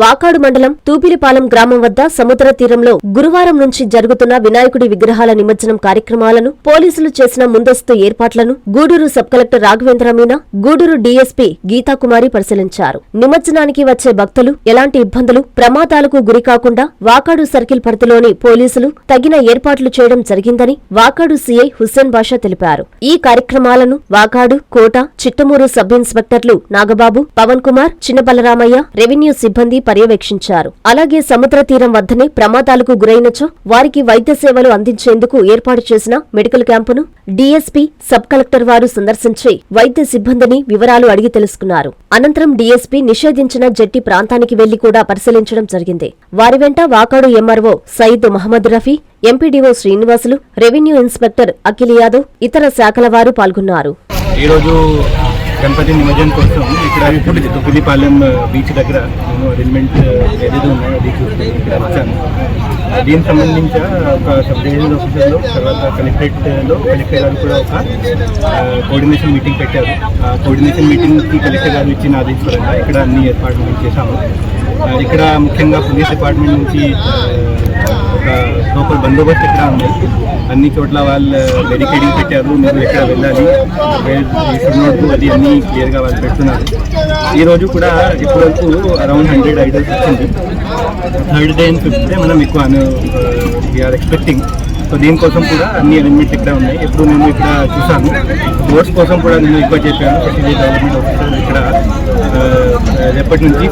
వాకాడు మండలం తూపిలిపాలెం గ్రామం వద్ద సముద్ర తీరంలో గురువారం నుంచి జరుగుతున్న వినాయకుడి విగ్రహాల నిమజ్జనం కార్యక్రమాలను పోలీసులు చేసిన ముందస్తు ఏర్పాట్లను Gudur sub collector Raghavendra Meena Gudur DSP Geethakumari పరిశీలించారు. నిమజ్జనానికి వచ్చే భక్తులు ఎలాంటి ఇబ్బందులు ప్రమాదాలకు గురికాకుండా వాకాడు సర్కిల్ పరిధిలోని పోలీసులు తగిన ఏర్పాట్లు చేయడం జరిగిందని వాకాడు సీఐ హుస్సేన్ బాషా తెలిపారు. ఈ కార్యక్రమాలను వాకాడు కోట చిట్టమూరు సబ్ ఇన్స్పెక్టర్లు నాగబాబు పవన్ కుమార్ చిన్నబలరామయ్య రెవెన్యూ సిబ్బంది పర్యవేక్షించారు. అలాగే సముద్ర తీరం వద్దనే ప్రమాదాలకు గురైనచో వారికి వైద్య సేవలు అందించేందుకు ఏర్పాటు చేసిన మెడికల్ క్యాంపును డీఎస్పీ సబ్ కలెక్టర్ వారు సందర్శించి వైద్య సిబ్బందిని వివరాలు అడిగి తెలుసుకున్నారు. అనంతరం డీఎస్పీ నిషేధించిన జట్టి ప్రాంతానికి వెళ్ళి కూడా పరిశీలించడం జరిగింది. వారి వెంట Vakadu MRO Sayeed Mohammed Rafi MPDO Srinivasulu revenue inspector Akhil Yadav ఇతర శాఖల వారు పాల్గొన్నారు. ఈరోజు గణపతి నిమజ్జనం కోసం ఇక్కడ తుపిలిపాలెం బీచ్ uh, దగ్గర నేను అరేంజ్మెంట్ ఏదైతే ఉన్నాయో అది చూస్తే. ఇక్కడ వచ్చాను దీనికి సంబంధించి ఒక సబ్ డివిజనల్ ఆఫీసర్లో తర్వాత కలెక్టరేట్లో uh, కలెక్టర్ గారు కూడా ఒక uh, కోఆర్డినేషన్ మీటింగ్ పెట్టారు. ఆ కోఆర్డినేషన్ మీటింగ్కి కలెక్టర్ గారు ఇచ్చిన ఆదేశపరంగా ఇక్కడ అన్ని ఏర్పాట్లు మేము చేశాము. ఇక్కడ ముఖ్యంగా పోలీస్ డిపార్ట్మెంట్ నుంచి ఒక లోపల బందోబస్తు ఇక్కడ ఉంది? అన్ని చోట్ల వాళ్ళు uh, డెడికేటింగ్ పెట్టారు. మీరు ఎక్కడ వెళ్ళాలి? నోట్ అది అన్ని క్లియర్గా వాళ్ళు పెడుతున్నారు. ఈరోజు కూడా ఇప్పటివరకు అరౌండ్ హండ్రెడ్ ఐడల్స్ వచ్చింది. Third day and fifth day మనం ఎక్కువ వీఆర్ ఎక్స్పెక్టింగ్ సో దీనికోసం కూడా అన్ని అరేంజ్మెంట్స్ ఇక్కడ ఉన్నాయి? ఎప్పుడు మేము ఇక్కడ చూసాము. బోర్డ్స్ కోసం కూడా నేను ఎక్కువ చెప్పాను డెవలప్మెంట్ ఆఫీసర్ ఇక్కడ రేపటి నుంచి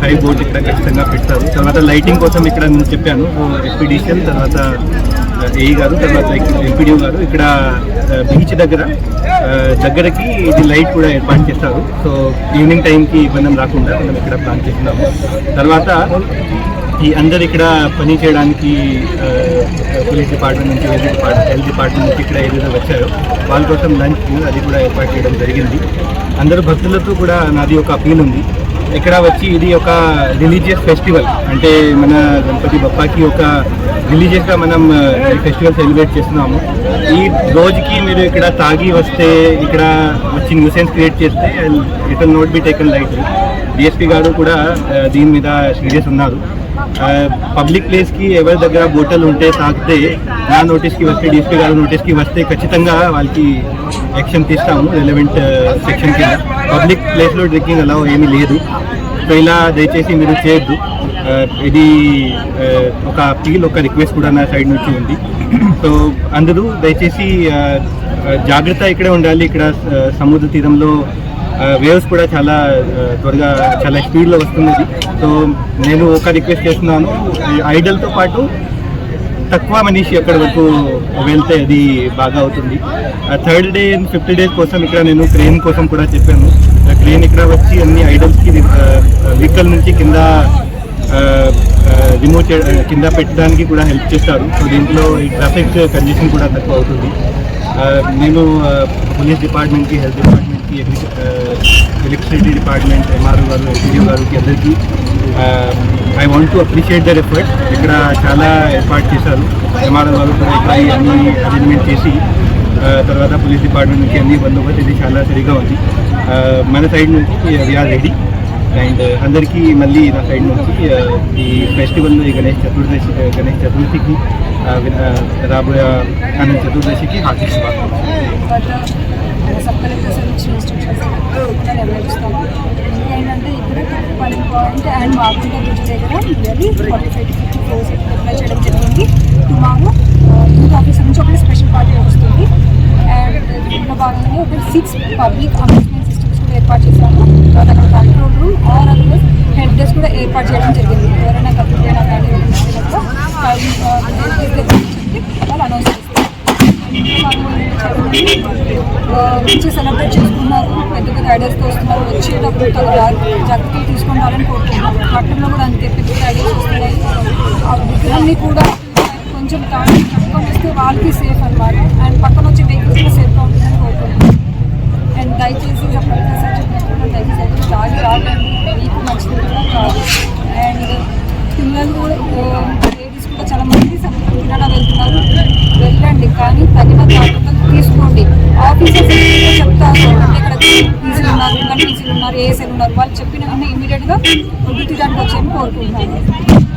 ఫైవ్ బోర్డ్ ఇక్కడ ఖచ్చితంగా పెడతారు. తర్వాత లైటింగ్ కోసం ఇక్కడ నేను చెప్పాను. ఎక్స్పీడిషన్ తర్వాత ఏఈ గారు తర్వాత ఎంపీడీఓ గారు. ఇక్కడ బీచ్ దగ్గర దగ్గరకి ఇది లైట్ కూడా ఏర్పాటు చేస్తారు. సో ఈవినింగ్ టైంకి ఇబ్బంది రాకుండా మనం ఇక్కడ ప్లాన్ చేస్తున్నాము. తర్వాత ఈ అందరు ఇక్కడ పని చేయడానికి పోలీస్ డిపార్ట్మెంట్ నుంచి హెల్త్ డిపార్ట్మెంట్ హెల్త్ డిపార్ట్మెంట్ నుంచి ఇక్కడ ఏదైతే వచ్చారో. వాళ్ళ కోసం లంచ్ అది కూడా ఏర్పాటు చేయడం జరిగింది. అందరూ భక్తులతో కూడా నాది ఒక అపీల్ ఉంది. ఇక్కడ వచ్చి ఇది ఒక రిలీజియస్ ఫెస్టివల్. అంటే మన గణపతి బప్పాకి ఒక రిలీజియస్గా మనం ఈ ఫెస్టివల్ సెలబ్రేట్ చేస్తున్నాము. ఈ రోజుకి మీరు ఇక్కడ తాగి వస్తే ఇక్కడ వచ్చి న్యూసెన్స్ క్రియేట్ చేస్తే it will not be taken light. DSP గారు కూడా దీని మీద సీరియస్ ఉన్నారు. పబ్లిక్ ప్లేస్కి ఎవరి దగ్గర బోటలు ఉంటే తాకితే నా నోటీస్కి వస్తే డిఎస్పీ గారు నోటీస్కి వస్తే ఖచ్చితంగా వాళ్ళకి యాక్షన్ తీస్తాము రెలవెంట్ సెక్షన్ కింద. పబ్లిక్ ప్లేస్లో డ్రింకింగ్ అలా ఏమీ లేదు. సో ఇలా దయచేసి మీరు చేయొద్దు. ఇది ఒక అప్పీల్ ఒక రిక్వెస్ట్ కూడా నా సైడ్ నుంచి ఉంది. సో అందరూ దయచేసి జాగ్రత్త ఇక్కడే ఉండాలి. ఇక్కడ సముద్ర తీరంలో వేవ్స్ కూడా చాలా త్వరగా చాలా స్పీడ్లో వస్తున్నది. సో నేను ఒక రిక్వెస్ట్ చేస్తున్నాను. ఐడల్తో పాటు తక్కువ మనిషి ఎక్కడి వరకు వెళ్తే అది బాగా అవుతుంది. Third day and fifth day కోసం ఇక్కడ నేను క్రెయిన్ కోసం కూడా చెప్పాను. క్రెయిన్ ఇక్కడ వచ్చి అన్ని ఐడల్స్కి వెహికల్ నుంచి కింద రిమూవ్ చే కింద పెట్టడానికి కూడా హెల్ప్ చేస్తారు. సో దీంట్లో ఈ ట్రాఫిక్ కండిషన్ కూడా తక్కువ అవుతుంది. నేను పోలీస్ డిపార్ట్మెంట్కి health department electricity department MRO గారు ఎస్పీడీఓ గారికి అందరికీ I want to appreciate their effort ఇక్కడ చాలా ఏర్పాటు చేశారు. ఎంఆర్ఓ గారు కూడా ఇక్కడ అన్ని అరేంజ్మెంట్ చేసి తర్వాత పోలీస్ డిపార్ట్మెంట్ నుంచి అన్ని బందోబస్తు ఇది చాలా సరిగా ఉంది. మన సైడ్ నుంచి వీఆర్ రెడీ అండ్ అందరికీ మళ్ళీ నా సైడ్ నుంచి uh, ఈ ఫెస్టివల్ ఈ గణేష్ చతుర్దశి గణేష్ చతుర్థికి రాబోయే అనంత చతుర్దశికి హార్దిక శుభాకాంక్షలు సబ్ కలెక్టర్స్ నుంచి ఇన్స్ట్రక్షన్స్ నెరవేరుస్తాము ఏంటంటే ఇక్కడ పని పాయింట్ అండ్ మాగుంట బ్రిడ్జ్ దగ్గర nearly forty five to fifty floors apply చేయడం జరిగింది. టుమారో యూత్ ఆఫీసర్ నుంచి ఒక స్పెషల్ పార్టీ వస్తుంది. అండ్ దీంట్లో భాగంగా ఒక సిక్స్ పబ్లిక్ అమ్యూజ్మెంట్ సిస్టమ్స్ కూడా ఏర్పాటు చేశాము తర్వాత అక్కడ control room or otherwise head desk కూడా ఏర్పాటు చేయడం జరిగింది ఎవరైనా కంప్లీట్ అయినా కానీ వాళ్ళు అనౌన్స్ చేస్తారు మంచి సెలబ్రేట్ చేసుకున్నారు పెద్ద పెద్ద వస్తున్నారు వచ్చేటప్పుడు తగు జాగ్రత్తలు తీసుకుంటారని కోరుకుంటున్నాను పట్టణంలో కూడా అంతే పెద్ద పెద్ద వస్తున్నాయి. ఆ విగ్రహాన్ని కూడా కొంచెం తాగి కట్టుకొని వస్తే వాళ్ళకి సేఫ్ అనమాట అండ్ పక్కన వచ్చే వెహికల్స్ కూడా సేఫ్గా ఉంటుందని కోరుకుంటున్నాను అండ్ దయచేసి చెప్పాలి సార్ చెప్పినట్టు దయచేసి ఎవరు తాగి రాకండి. మీకు మంచిది కూడా కాదు. అండ్ పిల్లలు కూడా లేడీస్ కూడా చాలా మంది సముద్రం కినారా వెళ్తున్నారు. వెళ్ళండి కానీ తగిన ఉన్నారు ఇంకా ఉన్నారు ఏఎస్ఎల్ ఉన్నారు వాళ్ళు చెప్పిన వెంటనే ఇమీడియట్గా వృత్తి తీయడానికి వచ్చాయని కోరుకుంటున్నాను.